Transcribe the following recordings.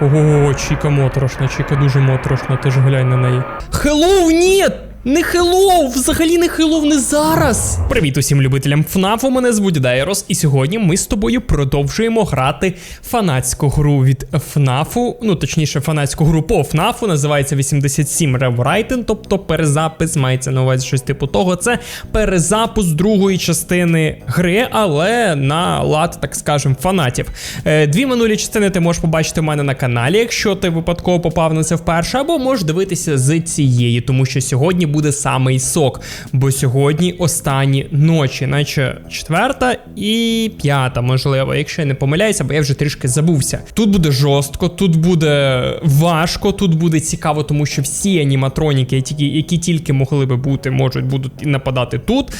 Ого, Чіка моторошна, Чіка дуже моторошна, ти ж глянь на неї. Хеллоу, ні! Не Хеллоу! Взагалі не Хеллоу, не зараз! Привіт усім любителям ФНАФу, мене звуть Дайрос, і сьогодні ми з тобою продовжуємо грати фанатську гру від ФНАФу. Ну, точніше, фанатську гру по ФНАФу, називається 87 Rewriting, тобто перезапис, мається на увазі щось типу того. Це перезапуск другої частини гри, але на лад, так скажем, фанатів. Е, Дві минулі частини ти можеш побачити в мене на каналі, якщо ти випадково попав на це вперше, або можеш дивитися з цієї, тому що сьогодні буде самий сок. Бо сьогодні останні ночі, наче четверта і п'ята, можливо, якщо я не помиляюся, бо я вже трішки забувся. Тут буде жорстко, тут буде важко, тут буде цікаво, тому що всі аніматроніки, які, які тільки могли би бути, можуть будуть нападати тут.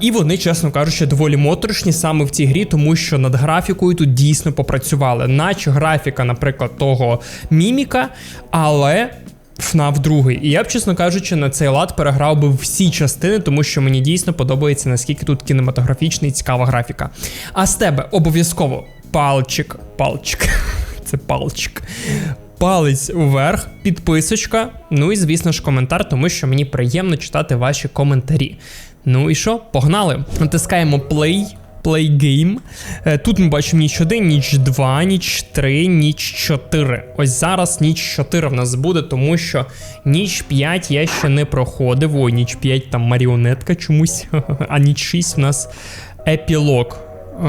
І вони, чесно кажучи, доволі моторошні саме в цій грі, тому що над графікою тут дійсно попрацювали. Наче графіка, наприклад, того міміка, але. FNAF 2. І я б, чесно кажучи, на цей лад переграв би всі частини, тому що мені дійсно подобається, наскільки тут кінематографічна і цікава графіка. А з тебе обов'язково палчик, палчик, це палчик. Палець уверх, підписочка, ну і звісно ж коментар, тому що мені приємно читати ваші коментарі. Ну і що, погнали? Натискаємо play. Play Game. Е, Тут ми бачимо ніч 1, ніч 2, ніч 3, ніч 4. Ось зараз ніч 4 в нас буде, тому що ніч 5 я ще не проходив. Ой, ніч 5 там маріонетка чомусь. А ніч 6 в нас епілог. Е,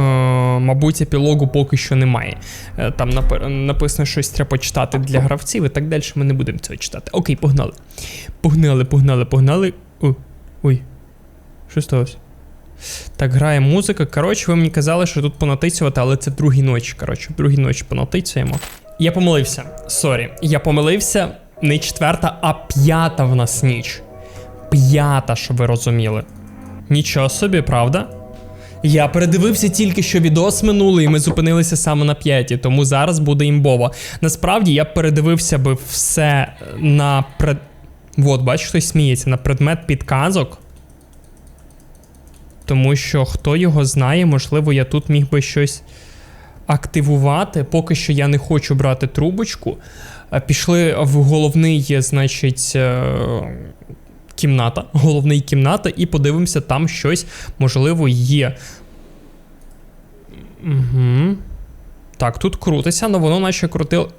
мабуть, епілогу поки що немає. Е, Там напи- написано щось треба почитати для гравців і так далі. Ми не будемо цього читати. Окей, погнали. Погнали, погнали, погнали. Ой, ой. Що сталося? Так, грає музика. Коротше, ви мені казали, що тут понатицювати, але це другій ночі. Коротше, в другій ночі понатицюємо. Я помилився. Сорі. Я помилився. Не четверта, а п'ята в нас ніч. П'ята, щоб ви розуміли. Нічого собі, правда? Я передивився тільки що відос минулий, і ми зупинилися саме на п'ятій, тому зараз буде імбово. Насправді я передивився би все на пред. Вот, бачиш, хтось сміється на предмет підказок. Тому що хто його знає, можливо, я тут міг би щось активувати. Поки що я не хочу брати трубочку. Е, Пішли в головний, значить, е, кімната. Головний кімната, і подивимося, там щось можливо є. Угу. Так, тут крутиться, але воно наче крутило.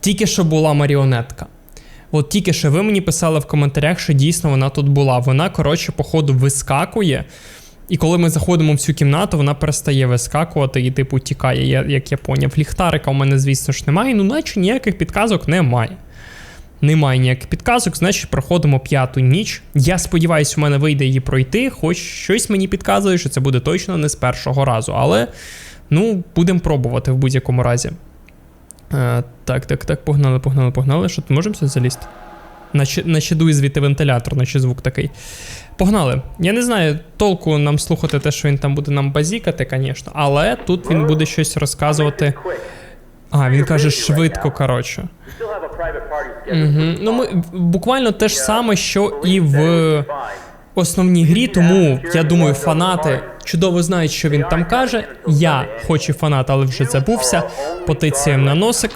Тільки що була маріонетка. От тільки що ви мені писали в коментарях, що дійсно вона тут була. Вона, коротше, походу, вискакує. І коли ми заходимо в цю кімнату, вона перестає вискакувати і, типу, тікає, я, як я поняв. Ліхтарика у мене, звісно ж, немає, ну наче ніяких підказок немає. Немає ніяких підказок, значить проходимо п'яту ніч. Я сподіваюся, у мене вийде її пройти, хоч щось мені підказує, що це буде точно не з першого разу. Але, ну, будемо пробувати в будь-якому разі. Е, так, так, так, погнали, погнали, погнали. Що можемо сюди залізти? Наче, наче дує звідти вентилятор, наче звук такий. Погнали. Я не знаю, толку нам слухати те, що він там буде нам базікати, звісно, але тут він буде щось розказувати. А, він каже швидко, коротше. Угу. Ну, ми буквально те ж саме, що і в основній грі, тому я думаю, фанати чудово знають, що він там каже. Я, хоч і фанат, але вже забувся, потицієм на носик.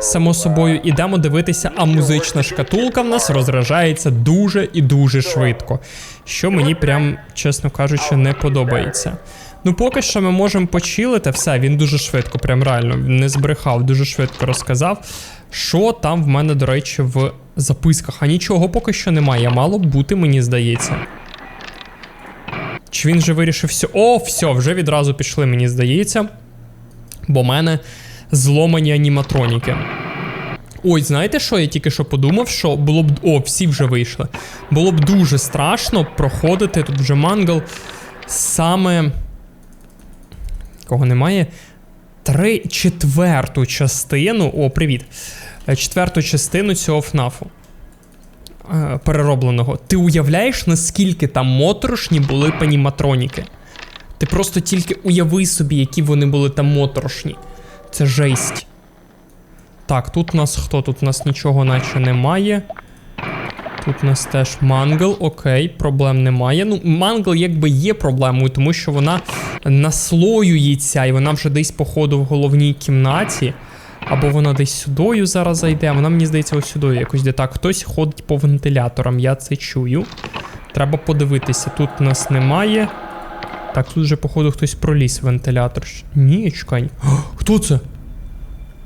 Само собою, ідемо дивитися, а музична шкатулка в нас розражається дуже і дуже швидко. Що мені прям, чесно кажучи, не подобається. Ну, поки що ми можемо почилити, все, він дуже швидко, прям реально не збрехав, дуже швидко розказав. Що там в мене, до речі, в записках? А нічого поки що немає. Мало б бути, мені здається. Чи він вже вирішив все? О, все, вже відразу пішли, мені здається. Бо в мене зломані аніматроніки. Ой, знаєте що? Я тільки що подумав, що було б. О, всі вже вийшли. Було б дуже страшно проходити тут вже мангал саме. Кого немає? Три четверту частину. О, привіт. Е, Четверту частину цього ФНАФу. Е, Переробленого. Ти уявляєш, наскільки там моторошні були паніматроніки? Ти просто тільки уяви собі, які вони були там моторошні. Це жесть. Так, тут у нас хто? Тут у нас нічого наче немає. Тут у нас теж мангл, окей, проблем немає. Ну, мангл якби є проблемою, тому що вона наслоюється, і вона вже десь, походу, в головній кімнаті. Або вона десь сюдою зараз зайде. Вона мені здається, ось сюди якось де так. Хтось ходить по вентиляторам, я це чую. Треба подивитися, тут нас немає. Так, тут вже, походу, хтось проліз вентилятор. Ні, чекай. Хто це?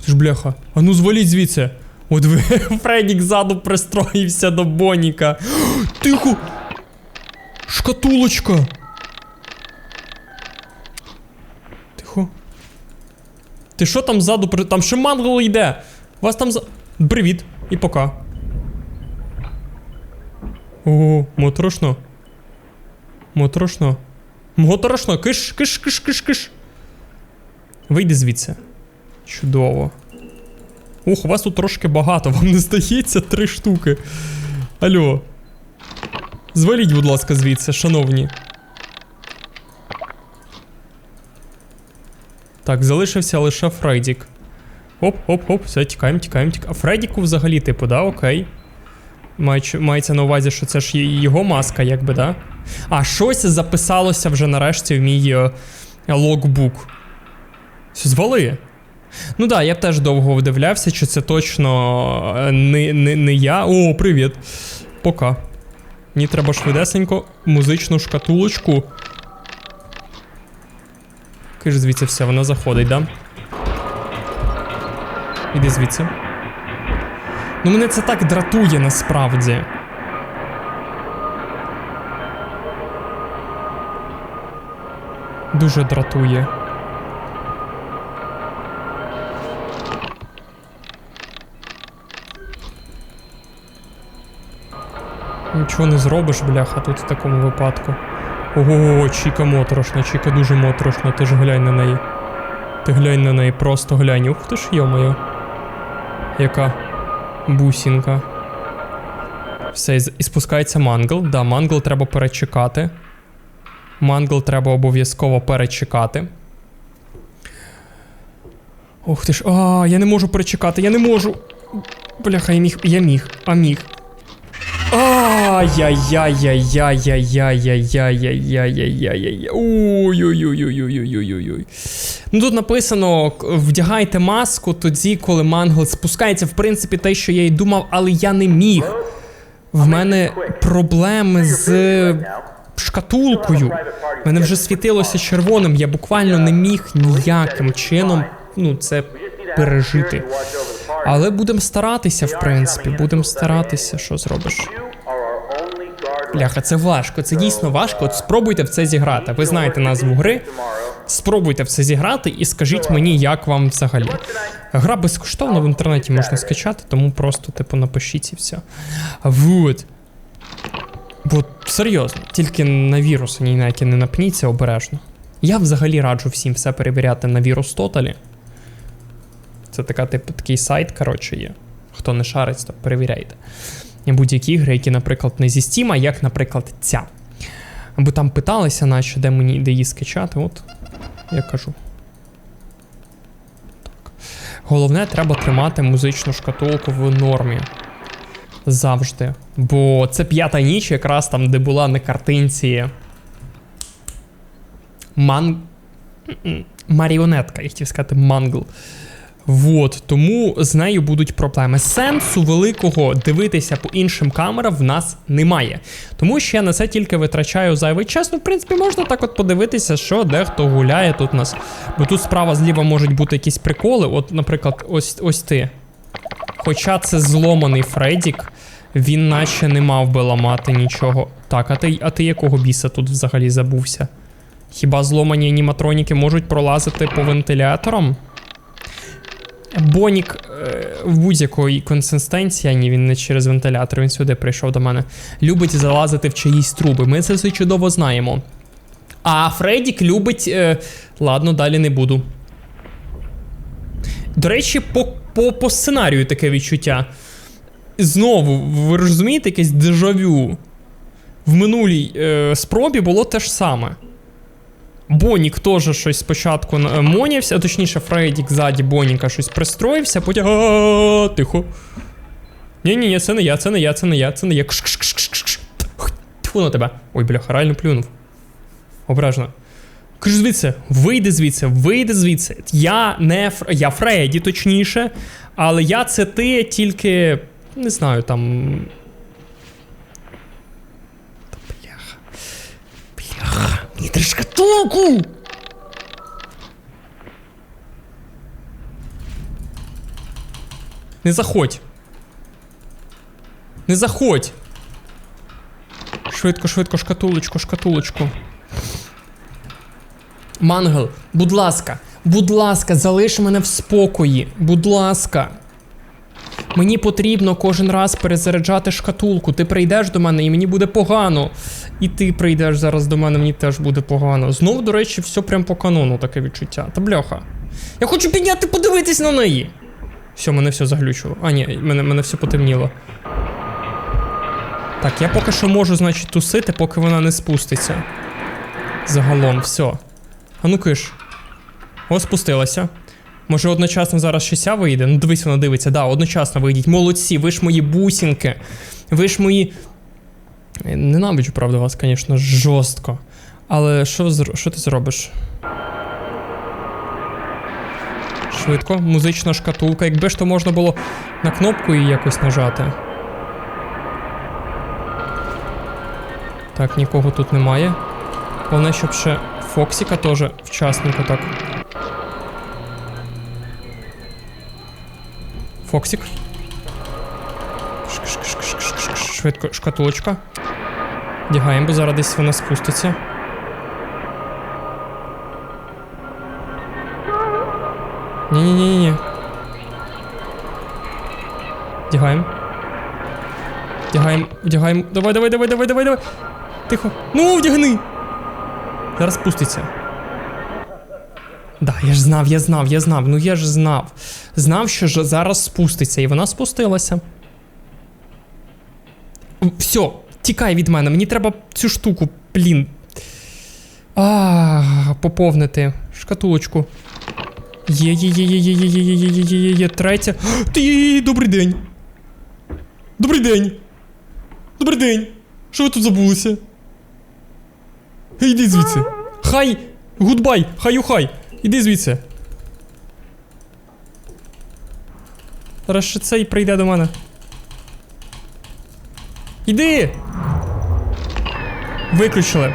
Це ж бляха. А ну зваліть звідси. От Фредік ззаду пристроївся до Боніка. Тихо! Шкатулочка! Тихо. Ти що там ззаду. Там ще мангол йде! Вас там за. Привіт і пока. Ого, моторошно. Моторошно. Моторошно, киш, киш, киш, киш, киш. Вийди звідси. Чудово. Ух, у вас тут трошки багато, вам не здається три штуки. Алло. Зваліть, будь ласка, звідси, шановні. Так, залишився лише Фредік. Оп, оп, оп, все, тікаємо, тікаємо, тікаємо. А Фредіку взагалі, типу, да, окей. Мається на увазі, що це ж його маска, якби, да? А щось записалося вже нарешті в мій е, логбук. Все, звали. Ну так, да, я теж довго вдивлявся, чи це точно е, не, не, не я. О, привіт. Пока. Мені треба швидесенько музичну шкатулочку. Киш звідси все, вона заходить, да? Іди звідси. Ну мене це так дратує насправді. Дуже дратує. Нічого не зробиш, бляха, тут в такому випадку. Ого, Чіка моторошна, Чіка дуже моторошна, ти ж глянь на неї. Ти глянь на неї, просто глянь. Ух ти ж йо-моє. Яка бусінка. Все, і спускається мангл. Да, мангл треба перечекати. Мангл треба обов'язково перечекати. Ух ти ж. А, я не можу перечекати, я не можу. Бляха, я міг. Я міг, а міг. Ай-яй-яй-яй-яй-яй-яй-яй-яй-яй-яй-яй. Ой-ой-ой-ой-ой-ой-ой-ой-ой. Ну тут написано: вдягайте маску тоді, коли мангл спускається. В принципі, те, що я й думав, але я не міг. В мене проблеми з шкатулкою. Мене вже світилося червоним. Я буквально не міг ніяким чином ну, це пережити. Але будемо старатися, в принципі, будемо старатися, що зробиш. Бляха, це важко, це дійсно важко. От спробуйте в це зіграти. Ви знаєте назву гри. Спробуйте в це зіграти і скажіть мені, як вам взагалі. Гра безкоштовна в інтернеті можна скачати, тому просто, типу, напишіть і все. Вот. От, серйозно, тільки на віруси ні на які не напніться обережно. Я взагалі раджу всім все перевіряти на вірус Тоталі. Це така, типу, такий сайт, коротше, є. Хто не шарить, то перевіряйте. Будь-які ігри, які, наприклад, не зі Steam, як, наприклад, ця. Бо там питалися, наче, де мені де її скачати, от я кажу. Так. Головне, треба тримати музичну шкатулку в нормі. Завжди. Бо це п'ята ніч, якраз там, де була на картинці. Ман... Маріонетка, я хотів сказати, мангл. Вот, тому з нею будуть проблеми. Сенсу великого дивитися по іншим камерам в нас немає. Тому що я на це тільки витрачаю зайвий час. Ну, в принципі, можна так от подивитися, що дехто гуляє тут у нас. Бо тут справа зліва можуть бути якісь приколи. От, наприклад, ось ось ти. Хоча це зломаний Фредік, він наче не мав би ламати нічого. Так, а ти, а ти якого біса тут взагалі забувся? Хіба зломані аніматроніки можуть пролазити по вентиляторам? Бонік е, в будь-якої консистенції, а ні, він не через вентилятор, він сюди прийшов до мене. Любить залазити в чиїсь труби. Ми це все чудово знаємо. А Фредік любить. Е, ладно, далі не буду. До речі, по, по, по сценарію таке відчуття. Знову, ви розумієте, якесь дежавю. В минулій е, спробі було те ж саме. Бонік теж щось спочатку е, монявся, а точніше, Фредік ззаді Боніка щось пристроївся, потім. «А-а-а, Тихо. Ні, ні, ні, це не я, це не я, це не я, це не я. Тьфу на тебе. Ой, бляха, реально плюнув. Обережно. Кажу звідси, вийди звідси, вийди звідси. Я не Фр... я Фредді, точніше, але я це ти тільки. Не знаю, там. Та бляха. Мені треба шкатулку! Не заходь. Не заходь. Швидко, швидко, шкатулочку, шкатулочку. Мангел, будь ласка, будь ласка, залиш мене в спокої. Будь ласка. Мені потрібно кожен раз перезаряджати шкатулку. Ти прийдеш до мене і мені буде погано. І ти прийдеш зараз до мене, мені теж буде погано. Знову, до речі, все прям по канону таке відчуття. Та бляха. Я хочу підняти, подивитись на неї. Все, мене все заглючило. А, ні, мене, мене все потемніло. Так, я поки що можу, значить, тусити, поки вона не спуститься. Загалом, все. А ну киш. О, спустилася. Може одночасно зараз ще ся вийде? Ну дивись, вона дивиться. Да, одночасно вийдіть. Молодці, ви ж мої бусінки. Ви ж мої. Ненавиджу, правда, вас, звісно, жорстко. Але що, що ти зробиш? Швидко, музична шкатулка. Якби ж то можна було на кнопку її якось нажати. Так, нікого тут немає. Головне, щоб ще Фоксіка теж вчасненько так. Шк-шк-шк-шк-шк-шк. Швидко, шкатулочка. Вдягаємо, бо зараз десь вона спуститься. Ні-ні-ні-ні. Вдягаємо. Вдягаємо, вдягаємо. Давай, давай, давай, давай, давай, давай. Тихо. Ну, вдягни. Зараз спуститься. Да, я ж знав, я знав, я знав. Ну я ж знав. Знав, що ж зараз спуститься, і вона спустилася. Все, тікай від мене. Мені треба цю штуку, блін. А, поповнити. Шкатулочку. Є, є, є, є, є, є, є, є, є, є, є, є, третя. Ти, добрий день. Добрий день. Добрий день. Що ви тут забулися? Гей, Іди звідси. Хай! Гудбай! Хаю хай! Іди звідси. Зараз ще цей прийде до мене. Іди! Виключили.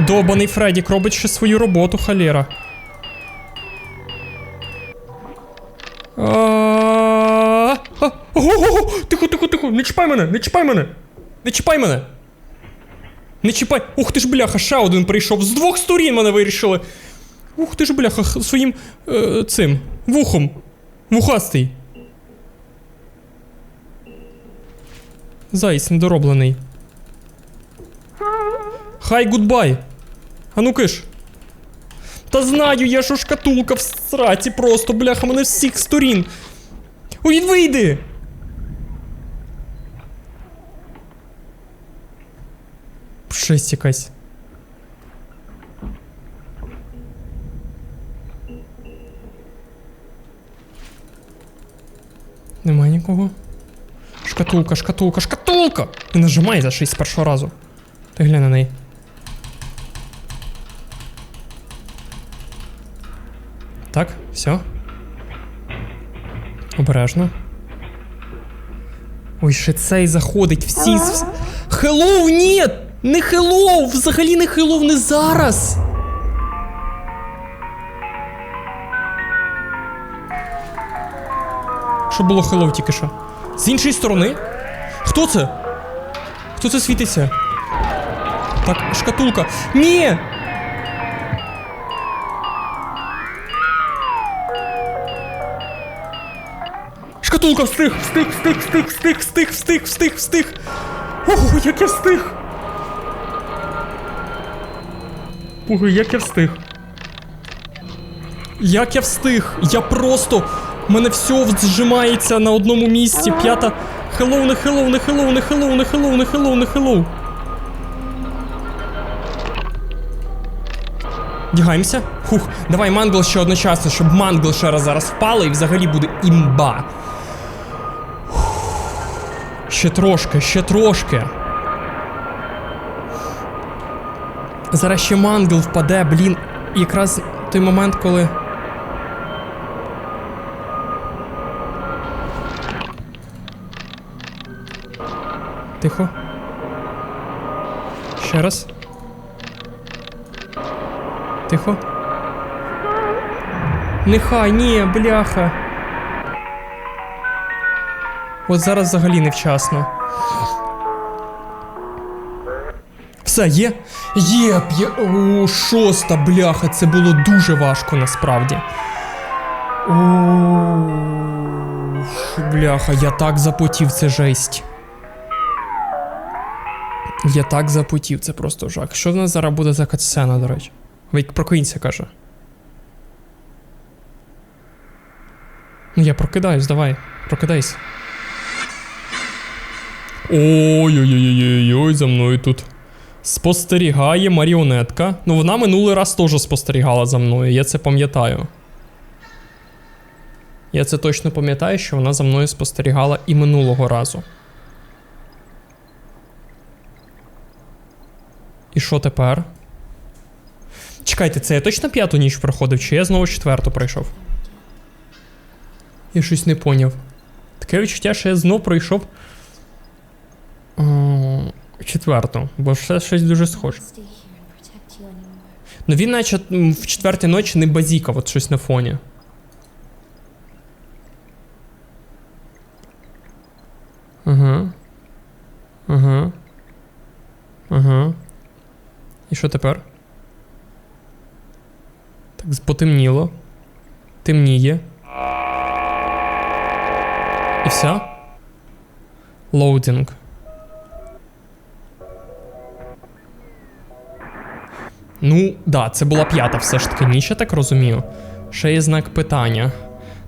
Добаний Фредік робить ще свою роботу, халера. Ого-го! Тихо, тихо, тихо! Не чіпай мене! Не чіпай мене! Не чіпай мене! Не чіпай. Ух ти ж бляха, ще один прийшов. З двох сторін мене вирішили. Ух ти ж бляха, своїм е, цим вухом. Вухастий. Зайць недороблений. Хай гудбай. А ну киш. Та знаю, я що шкатулка в сраці просто, бляха, мене всіх сторін. Ой, вийди! Жесть якась. Нема нікого. Шкатулка, шкатулка, шкатулка! Не нажимай за 6 з першого разу. Ти глянь на неї. Так, все. Обережно. Ой, ще цей заходить. Всі. Хеллоу, ні! Не хеллоу! Взагалі не хеллоу, не зараз! то було хеллоу тільки що. З іншої сторони? Хто це? Хто це світиться? Так, шкатулка. Ні! Шкатулка встиг! Встиг, встиг, встиг, встиг, встиг, встиг, встиг, встиг! Ого, як я встиг! Ого, як я встиг! Як я встиг! Я просто у мене все зжимається на одному місці. П'ята. Хеллоу, не хеллоу, не хеллоу, не хеллоу, не хеллоу, не хеллоу, не хеллоу. Дягаємося. Хух, давай мангл ще одночасно, щоб мангл ще раз зараз впали і взагалі буде імба. Ще трошки, ще трошки. Зараз ще мангл впаде, блін. Якраз той момент, коли. Тихо. Ще раз. Тихо. Нехай, ні, бляха. От зараз взагалі невчасно. Все, є? Є, п'є. О, шоста, бляха, це було дуже важко насправді. О, бляха, я так запотів, це жесть. Я так запотів, це просто жах. Що в нас зараз буде за катсцена, до речі? Вейк прокинься, каже. Ну я прокидаюсь, давай, прокидайся. Ой-ой-ой-ой-ой, за мною тут. Спостерігає маріонетка. Ну, вона минулий раз теж спостерігала за мною, я це пам'ятаю. Я це точно пам'ятаю, що вона за мною спостерігала і минулого разу. І що тепер? Чекайте, це я точно п'яту ніч проходив, чи я знову четверту пройшов? Я щось не поняв. Таке відчуття, що я знов пройшов. Четверту, бо все щось дуже схоже. Ну він наче в четвертій ночі не базікав, от щось на фоні. Ага. Ага. Ага. І що тепер? Так, потемніло. Темніє. І все? Лоудинг. Ну, да, це була п'ята все ж таки ніч, я так розумію. Ще є знак питання.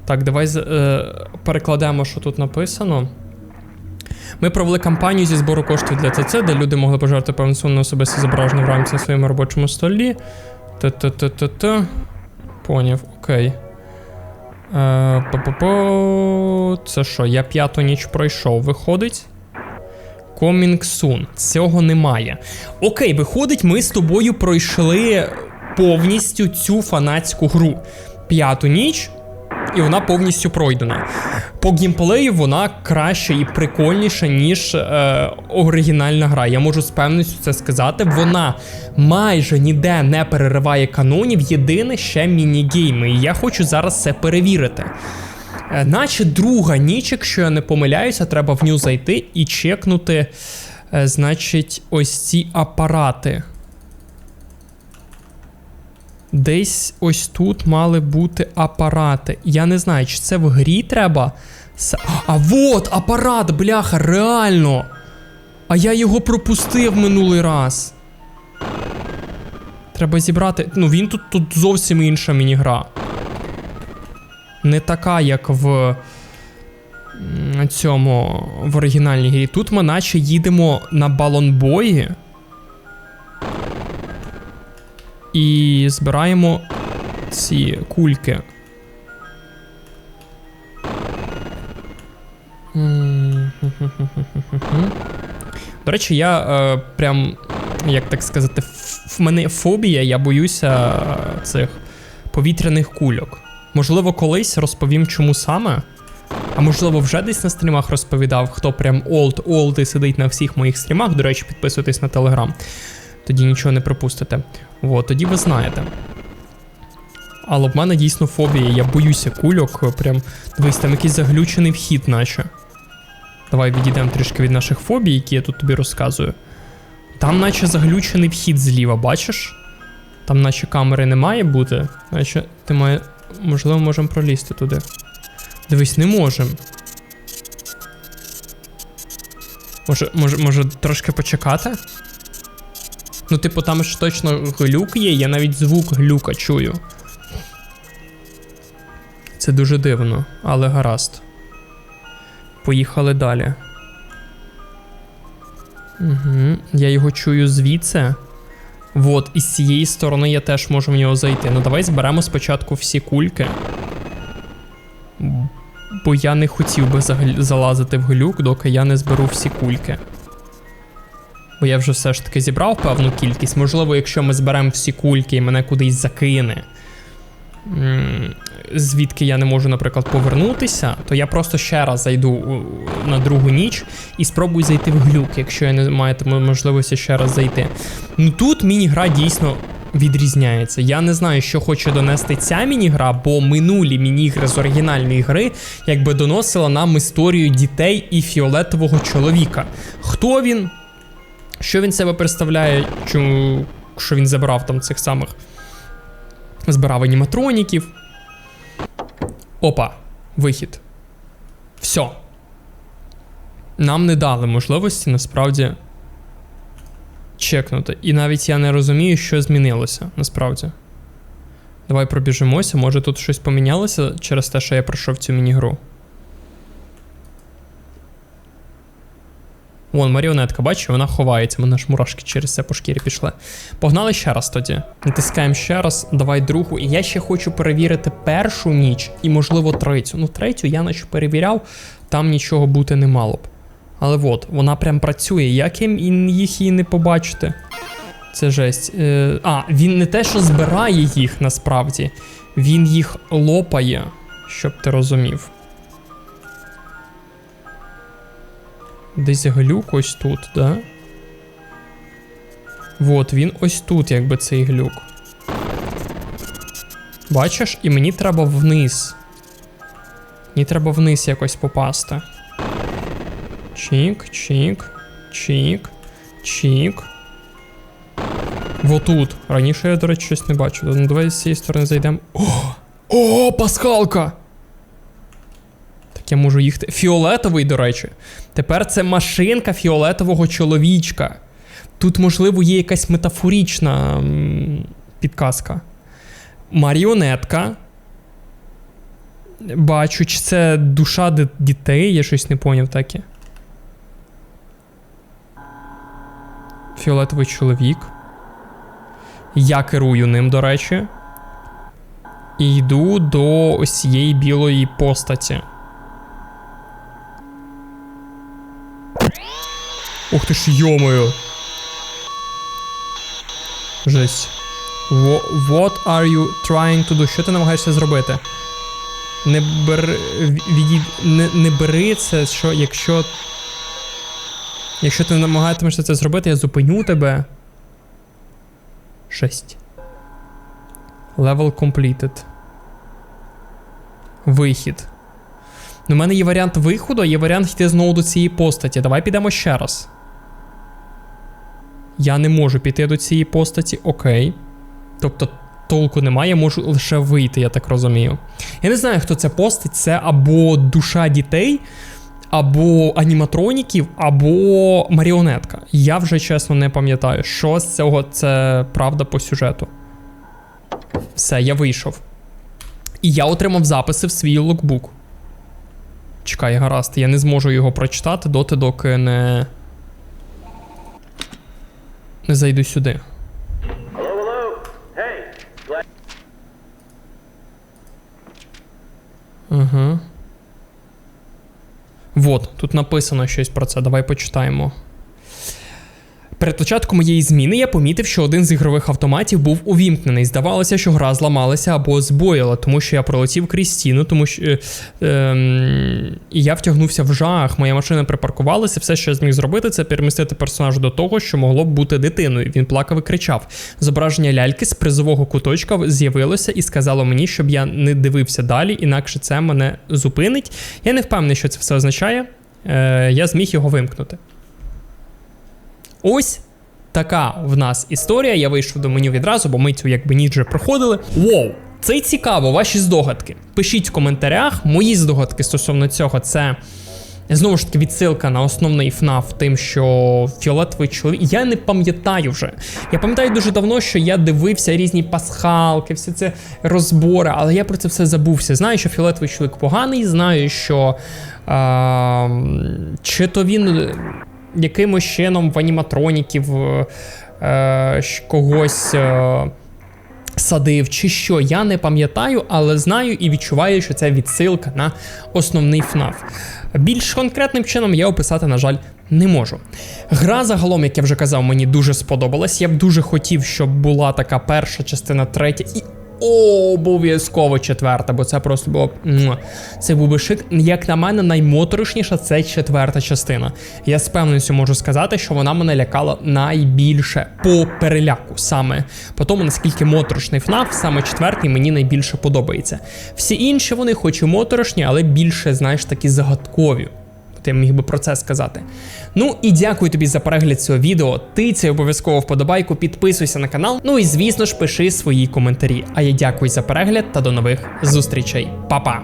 Так, давай е, перекладемо, що тут написано. Ми провели кампанію зі збору коштів для ТЦ, де люди могли пожертвувати певну суму на особисте зображення в рамці на своєму робочому столі. Т-т-т-т-т. Поняв, окей. Е, по-по-по. Це що, я п'яту ніч пройшов, виходить? Coming soon. Цього немає. Окей, виходить, ми з тобою пройшли повністю цю фанатську гру. П'яту ніч, і вона повністю пройдена. По геймплею вона краще і прикольніша, ніж е, оригінальна гра. Я можу з певністю це сказати. Вона майже ніде не перериває канонів, єдине ще міні-гейми. І я хочу зараз це перевірити. Е, Наче друга ніч, якщо я не помиляюся, треба в ню зайти і чекнути, е, значить, ось ці апарати. Десь ось тут мали бути апарати. Я не знаю, чи це в грі треба. А вот апарат, бляха, реально. А я його пропустив минулий раз. Треба зібрати. Ну, він тут, тут зовсім інша мінігра не така, як в цьому в оригінальній грі. Тут ми наче їдемо на балонбої і збираємо ці кульки. До речі, я е, прям, як так сказати, в мене фобія, я боюся е, цих повітряних кульок. Можливо, колись розповім, чому саме. А можливо, вже десь на стрімах розповідав, хто прям олд олд і сидить на всіх моїх стрімах. До речі, підписуйтесь на телеграм. Тоді нічого не пропустите. От, тоді ви знаєте. Але в мене дійсно фобія, я боюся кульок. Прям дивись, там якийсь заглючений вхід, наче. Давай відійдемо трішки від наших фобій, які я тут тобі розказую. Там, наче заглючений вхід зліва, бачиш? Там, наче камери не має бути. Наче ти має. Можливо, можемо пролізти туди. Дивись, не можемо. Може, може, може трошки почекати? Ну, типу, там ж точно глюк є, я навіть звук глюка чую. Це дуже дивно, але гаразд. Поїхали далі. Угу. Я його чую звідси. Вот, і з цієї сторони я теж можу в нього зайти. Ну давай зберемо спочатку всі кульки. Бо я не хотів би залазити в глюк, доки я не зберу всі кульки. Бо я вже все ж таки зібрав певну кількість. Можливо, якщо ми зберемо всі кульки і мене кудись закине, звідки я не можу, наприклад, повернутися, то я просто ще раз зайду на другу ніч і спробую зайти в глюк, якщо я не матиму можливості ще раз зайти. Ну тут міні-гра дійсно відрізняється. Я не знаю, що хоче донести ця міні-гра, бо минулі міні-гри з оригінальної гри якби доносила нам історію дітей і фіолетового чоловіка. Хто він? Що він себе представляє? Чому що він забрав там цих самих збирав аніматроніків. Опа, вихід. Все. Нам не дали можливості насправді чекнути. І навіть я не розумію, що змінилося насправді. Давай пробіжимося, може тут щось помінялося через те, що я пройшов цю міні-гру. Вон, маріонетка, бачу, вона ховається. Мене ж мурашки через це по шкірі пішли. Погнали ще раз тоді. Натискаємо ще раз, давай другу. І я ще хочу перевірити першу ніч і, можливо, третю. Ну, третю я наче перевіряв, там нічого бути не мало б. Але от, вона прям працює. Як їх її не побачити? Це жесть. Е, а, він не те, що збирає їх насправді, він їх лопає, щоб ти розумів. Десь глюк ось тут, да? Вот, він ось тут, якби цей глюк. Бачиш, і мені треба вниз. Мені треба вниз якось попасти. Чік, чік, чік, чік. Вот тут. Раніше я, до речі, щось не бачив. Ну, давай з цієї сторони зайдемо. О! О, пасхалка! Я можу їхати. Фіолетовий, до речі. Тепер це машинка фіолетового чоловічка. Тут, можливо, є якась метафорічна підказка. Маріонетка. Бачу, чи це душа дітей, я щось не поняв таке. Фіолетовий чоловік. Я керую ним, до речі. І йду до ось цієї білої постаті. Ух ти ж йомою. Жесть. What are you trying to do? Що ти намагаєшся зробити? Не бери. Віді... Не, не бери це, що якщо. Якщо ти намагатимешся це зробити, я зупиню тебе. 6. Level completed. Вихід. Ну, У мене є варіант виходу, а є варіант йти знову до цієї постаті. Давай підемо ще раз. Я не можу піти до цієї постаті, окей. Тобто толку немає, я можу лише вийти, я так розумію. Я не знаю, хто це постать, це або душа дітей, або аніматроніків, або маріонетка. Я вже чесно не пам'ятаю, що з цього це правда по сюжету. Все, я вийшов. І я отримав записи в свій локбук. Чекай, гаразд, я не зможу його прочитати доти, доки не. Не зайду сюди. Ага. Вот, тут написано щось про це. Давай почитаємо. Перед початком моєї зміни я помітив, що один з ігрових автоматів був увімкнений. Здавалося, що гра зламалася або збоїла, тому що я пролетів крізь стіну, тому що е, ем, і я втягнувся в жах. Моя машина припаркувалася. Все, що я зміг зробити, це перемістити персонажа до того, що могло б бути дитиною. Він плакав і кричав. Зображення ляльки з призового куточка з'явилося і сказало мені, щоб я не дивився далі, інакше це мене зупинить. Я не впевнений, що це все означає. Е, я зміг його вимкнути. Ось така в нас історія. Я вийшов до меню відразу, бо ми цю якби ніч проходили. Воу! Це цікаво, ваші здогадки. Пишіть в коментарях. Мої здогадки стосовно цього це. Знову ж таки, відсилка на основний FNAF тим, що фіолетовий чоловік. Я не пам'ятаю вже. Я пам'ятаю дуже давно, що я дивився різні пасхалки, всі це розбори, але я про це все забувся. Знаю, що фіолетовий чоловік поганий, знаю, що а, чи то він якимось чином в аніматроніків е, когось. Е, садив чи що, я не пам'ятаю, але знаю і відчуваю, що це відсилка на основний FNAF. Більш конкретним чином я описати, на жаль, не можу. Гра загалом, як я вже казав, мені дуже сподобалась. Я б дуже хотів, щоб була така перша частина, третя і. Обов'язково четверта, бо це просто було. Це був би шик. Як на мене, наймоторошніша це четверта частина. Я з певністю можу сказати, що вона мене лякала найбільше по переляку саме. По тому, наскільки моторошний ФНАФ, саме четвертий мені найбільше подобається. Всі інші вони, хоч і моторошні, але більше, знаєш, такі загадкові. Я міг би про це сказати. Ну і дякую тобі за перегляд цього відео. Ти це обов'язково вподобайку, підписуйся на канал. Ну і звісно ж пиши свої коментарі. А я дякую за перегляд та до нових зустрічей. Па-па!